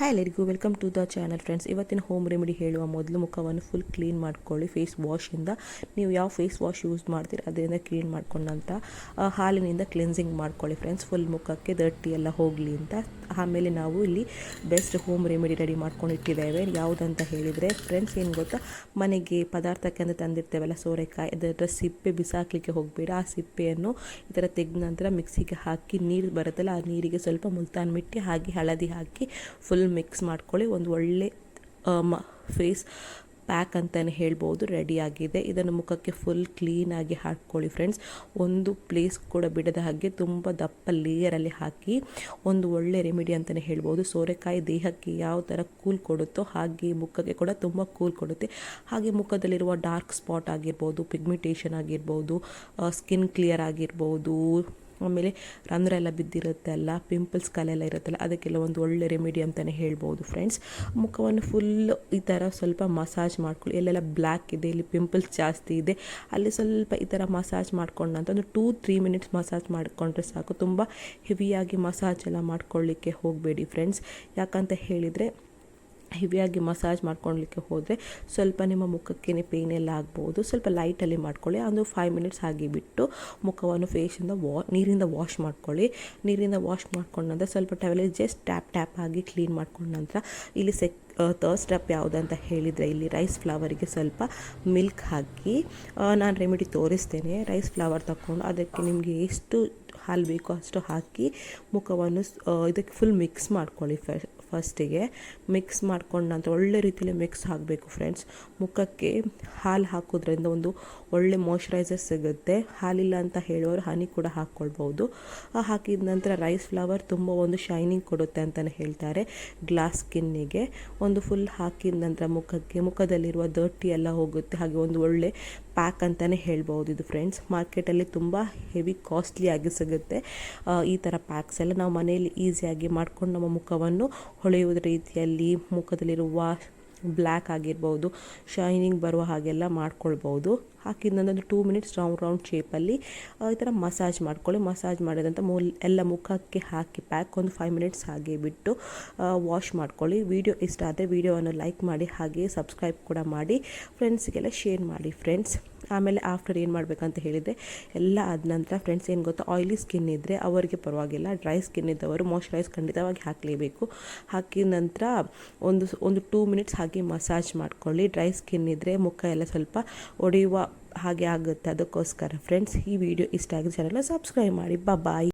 Hi ಎಲ್ಲರಿಗೂ welcome to the channel friends ಇವತ್ತಿನ home remedy ಹೇಳುವ ಮೊದಲು ಮುಖವನ್ನು ಫುಲ್ ಕ್ಲೀನ್ ಮಾಡ್ಕೊಳ್ಳಿ. ಫೇಸ್ ವಾಶಿಂದ ನೀವು ಯಾವ ಫೇಸ್ ವಾಶ್ ಯೂಸ್ ಮಾಡ್ತೀರಿ ಅದರಿಂದ ಕ್ಲೀನ್ ಮಾಡ್ಕೊಂಡಂತ ಆ, ಹಾಲಿನಿಂದ ಕ್ಲೆನ್ಸಿಂಗ್ ಮಾಡ್ಕೊಳ್ಳಿ ಫ್ರೆಂಡ್ಸ್ ಫುಲ್ ಮುಖಕ್ಕೆ ದಟ್ಟಿ ಎಲ್ಲ ಹೋಗಲಿ ಅಂತ ಆಮೇಲೆ ನಾವು ಇಲ್ಲಿ ಬೆಸ್ಟ್ ಹೋಮ್ ರೆಮಿಡಿ ರೆಡಿ ಮಾಡ್ಕೊಂಡು ಇಟ್ಟಿದ್ದೇವೆ ಯಾವುದಂತ ಹೇಳಿದರೆ ಫ್ರೆಂಡ್ಸ್ ಏನು ಗೊತ್ತಾ? ಮನೆಗೆ ಪದಾರ್ಥಕ್ಕೆ ಅಂತ ತಂದಿರ್ತೇವಲ್ಲ ಸೋರೆಕಾಯಿ ಅದರ ಸಿಪ್ಪೆ ಬಿಸಾಕಲಿಕ್ಕೆ ಹೋಗಬೇಡ. ಆ ಸಿಪ್ಪೆಯನ್ನು ಈ ಥರ ತೆಗೆದ ನಂತರ ಮಿಕ್ಸಿಗೆ ಹಾಕಿ ನೀರು ಬರುತ್ತಲ್ಲ, ಆ ನೀರಿಗೆ ಸ್ವಲ್ಪ ಮುಲ್ತಾನ್ ಮಿಟ್ಟಿ ಹಾಗೆ ಹಳದಿ ಹಾಕಿ ಫುಲ್ ಮಿಕ್ಸ್ ಮಾಡ್ಕೊಳ್ಳಿ. ಒಂದು ಒಳ್ಳೆ ಫೇಸ್ ಪ್ಯಾಕ್ ಅಂತಲೇ ಹೇಳ್ಬೋದು ರೆಡಿಯಾಗಿದೆ ಇದನ್ನು ಮುಖಕ್ಕೆ ಫುಲ್ ಕ್ಲೀನಾಗಿ ಹಾಕ್ಕೊಳ್ಳಿ ಫ್ರೆಂಡ್ಸ್ ಒಂದು ಪ್ಲೇಸ್ ಕೂಡ ಬಿಡದ ಹಾಗೆ ತುಂಬ ದಪ್ಪ ಲೇಯರಲ್ಲಿ ಹಾಕಿ ಒಂದು ಒಳ್ಳೆ ರೆಮಿಡಿ ಅಂತಲೇ ಹೇಳ್ಬೋದು. ಸೋರೆಕಾಯಿ ದೇಹಕ್ಕೆ ಯಾವ ಥರ ಕೂಲ್ ಕೊಡುತ್ತೋ ಹಾಗೆ ಮುಖಕ್ಕೆ ಕೂಡ ತುಂಬ ಕೂಲ್ ಕೊಡುತ್ತೆ. ಹಾಗೆ ಮುಖದಲ್ಲಿರುವ ಡಾರ್ಕ್ ಸ್ಪಾಟ್ ಆಗಿರ್ಬೋದು ಪಿಗ್ಮಿಟೇಷನ್ ಆಗಿರ್ಬೋದು ಸ್ಕಿನ್ ಕ್ಲಿಯರ್ ಆಗಿರ್ಬೋದು ಆಮೇಲೆ ರಂಧ್ರ ಎಲ್ಲ ಬಿದ್ದಿರುತ್ತೆ ಅಲ್ಲ ಪಿಂಪಲ್ಸ್ ಕಲೆಲ್ಲ ಇರುತ್ತಲ್ಲ, ಅದಕ್ಕೆಲ್ಲ ಒಂದು ಒಳ್ಳೆ ರೆಮಿಡಿ ಅಂತಲೇ ಹೇಳ್ಬೋದು ಫ್ರೆಂಡ್ಸ್ ಮುಖವನ್ನು ಫುಲ್ ಈ ಥರ ಸ್ವಲ್ಪ ಮಸಾಜ್ ಮಾಡ್ಕೊಳ್ಳಿ ಎಲ್ಲೆಲ್ಲ ಬ್ಲ್ಯಾಕ್ ಇದೆ, ಇಲ್ಲಿ ಪಿಂಪಲ್ಸ್ ಜಾಸ್ತಿ ಇದೆ. ಅಲ್ಲಿ ಸ್ವಲ್ಪ ಈ ಥರ ಮಸಾಜ್ ಮಾಡ್ಕೊಂಡು ಅಂತ ಒಂದು ಟೂ ತ್ರೀ ಮಿನಿಟ್ಸ್ ಮಸಾಜ್ ಮಾಡಿಕೊಂಡ್ರೆ ಸಾಕು. ತುಂಬ ಹೆವಿಯಾಗಿ ಮಸಾಜ್ ಎಲ್ಲ ಮಾಡ್ಕೊಳ್ಳಿಕ್ಕೆ ಹೋಗಬೇಡಿ ಫ್ರೆಂಡ್ಸ್ ಯಾಕಂತ ಹೇಳಿದರೆ ಹೆವಿಯಾಗಿ ಮಸಾಜ್ ಮಾಡ್ಕೊಳ್ಲಿಕ್ಕೆ ಹೋದರೆ ಸ್ವಲ್ಪ ನಿಮ್ಮ ಮುಖಕ್ಕೆ ಪೇನ್ ಎಲ್ಲ ಆಗ್ಬೋದು. ಸ್ವಲ್ಪ ಲೈಟಲ್ಲಿ ಮಾಡ್ಕೊಳ್ಳಿ. ಒಂದು ಫೈವ್ ಮಿನಿಟ್ಸ್ ಹಾಗೆ ಬಿಟ್ಟು ಮುಖವನ್ನು ಫೇಶಿಂದ ವಾ ನೀರಿಂದ ವಾಶ್ ಮಾಡ್ಕೊಳ್ಳಿ. ನೀರಿಂದ ವಾಶ್ ಮಾಡ್ಕೊಂಡ ನಂತರ ಸ್ವಲ್ಪ ಟವೆಲ್ ಜಸ್ಟ್ ಟ್ಯಾಪ್ ಟ್ಯಾಪ್ ಆಗಿ ಕ್ಲೀನ್ ಮಾಡ್ಕೊಂಡ ನಂತರ ಇಲ್ಲಿ ಸೆಕ್ ಥರ್ಡ್ ಸ್ಟೆಪ್ ಯಾವುದಂತ ಹೇಳಿದರೆ ಇಲ್ಲಿ ರೈಸ್ ಫ್ಲವರಿಗೆ ಸ್ವಲ್ಪ ಮಿಲ್ಕ್ ಹಾಕಿ ನಾನು ರೆಮಿಡಿ ತೋರಿಸ್ತೇನೆ. ರೈಸ್ ಫ್ಲವರ್ ತಗೊಂಡು ಅದಕ್ಕೆ ನಿಮಗೆ ಎಷ್ಟು ಹಾಲು ಬೇಕೋ ಅಷ್ಟು ಹಾಕಿ ಮುಖವನ್ನು ಇದಕ್ಕೆ ಫುಲ್ ಮಿಕ್ಸ್ ಮಾಡ್ಕೊಳ್ಳಿ ಫ ಫಸ್ಟಿಗೆ ಮಿಕ್ಸ್ ಮಾಡ್ಕೊಂಡು ನಂತರ ಒಳ್ಳೆ ರೀತಿಯಲ್ಲಿ ಮಿಕ್ಸ್ ಆಗಬೇಕು ಫ್ರೆಂಡ್ಸ್ ಮುಖಕ್ಕೆ ಹಾಲು ಹಾಕೋದ್ರಿಂದ ಒಂದು ಒಳ್ಳೆ ಮಾಯ್ಶ್ಚರೈಸರ್ ಸಿಗುತ್ತೆ. ಹಾಲಿಲ್ಲ ಅಂತ ಹೇಳೋರು ಹನಿ ಕೂಡ ಹಾಕ್ಕೊಳ್ಬೋದು ಹಾಕಿದ ನಂತರ ರೈಸ್ ಫ್ಲವರ್ ತುಂಬ ಒಂದು ಶೈನಿಂಗ್ ಕೊಡುತ್ತೆ ಅಂತಲೇ ಹೇಳ್ತಾರೆ. ಗ್ಲಾಸ್ ಸ್ಕಿನ್ನಿಗೆ ಒಂದು ಫುಲ್ ಹಾಕಿದ ನಂತರ ಮುಖಕ್ಕೆ, ಮುಖದಲ್ಲಿರುವ ದರ್ಟಿ ಎಲ್ಲ ಹೋಗುತ್ತೆ. ಹಾಗೆ ಒಂದು ಒಳ್ಳೆ ಪ್ಯಾಕ್ ಅಂತಲೇ ಹೇಳ್ಬೋದು ಇದು ಫ್ರೆಂಡ್ಸ್ ಮಾರ್ಕೆಟಲ್ಲಿ ತುಂಬ ಹೆವಿ ಕಾಸ್ಟ್ಲಿಯಾಗಿ ಸಿಗುತ್ತೆ. ಈ ಥರ ಪ್ಯಾಕ್ಸ್ ಎಲ್ಲ ನಾವು ಮನೆಯಲ್ಲಿ ಈಸಿಯಾಗಿ ಮಾಡ್ಕೊಂಡು ನಮ್ಮ ಮುಖವನ್ನು ಹೊಳೆಯುವುದ ರೀತಿಯಲ್ಲಿ ಮುಖದಲ್ಲಿರುವ ಬ್ಲ್ಯಾಕ್ ಆಗಿರ್ಬೋದು ಶೈನಿಂಗ್ ಬರುವ ಹಾಗೆಲ್ಲ ಮಾಡ್ಕೊಳ್ಬೋದು. ಹಾಕಿದ ನಂತರ ಟೂ ಮಿನಿಟ್ಸ್ ರೌಂಡ್ ರೌಂಡ್ ಶೇಪಲ್ಲಿ ಈ ಥರ ಮಸಾಜ್ ಮಾಡ್ಕೊಳ್ಳಿ. ಮಸಾಜ್ ಮಾಡಿದಂಥ ಮೂಲ್, ಎಲ್ಲ ಮುಖಕ್ಕೆ ಹಾಕಿ ಪ್ಯಾಕ್ ಒಂದು ಫೈವ್ ಮಿನಿಟ್ಸ್ ಹಾಗೆ ಬಿಟ್ಟು ವಾಶ್ ಮಾಡ್ಕೊಳ್ಳಿ. ವಿಡಿಯೋ ಇಷ್ಟ ಆದರೆ ವಿಡಿಯೋವನ್ನು ಲೈಕ್ ಮಾಡಿ ಹಾಗೆ ಸಬ್ಸ್ಕ್ರೈಬ್ ಕೂಡ ಮಾಡಿ. ಫ್ರೆಂಡ್ಸ್ಗೆಲ್ಲ ಶೇರ್ ಮಾಡಿ ಫ್ರೆಂಡ್ಸ್ ಆಮೇಲೆ ಆಫ್ಟರ್ ಏನು ಮಾಡಬೇಕಂತ ಹೇಳಿದರೆ ಎಲ್ಲ ಆದ ನಂತರ ಫ್ರೆಂಡ್ಸ್ ಏನು ಗೊತ್ತಾ ಆಯಿಲಿ ಸ್ಕಿನ್ ಇದ್ದರೆ ಅವರಿಗೆ ಪರವಾಗಿಲ್ಲ ಡ್ರೈ ಸ್ಕಿನ್ ಇದ್ದವರು ಮಾಯ್ಶ್ಚರೈಸ್ ಖಂಡಿತವಾಗಿ ಹಾಕಲೇಬೇಕು. ಹಾಕಿದ ನಂತರ ಒಂದು ಒಂದು ಟೂ ಮಿನಿಟ್ಸ್ ಹಾಕಿ ಮಸಾಜ್ ಮಾಡ್ಕೊಳ್ಳಿ. ಡ್ರೈ ಸ್ಕಿನ್ ಇದ್ದರೆ ಮುಖ ಎಲ್ಲ ಸ್ವಲ್ಪ ಒಡೆಯುವ ಹಾಗೆ ಆಗುತ್ತೆ. ಅದಕ್ಕೋಸ್ಕರ ಫ್ರೆಂಡ್ಸ್ ಈ ವಿಡಿಯೋ ಇಷ್ಟ ಆಗಿದೆ ಚಾನಲ್ನ ಸಬ್ಸ್ಕ್ರೈಬ್ ಮಾಡಿ. ಬಾಯ್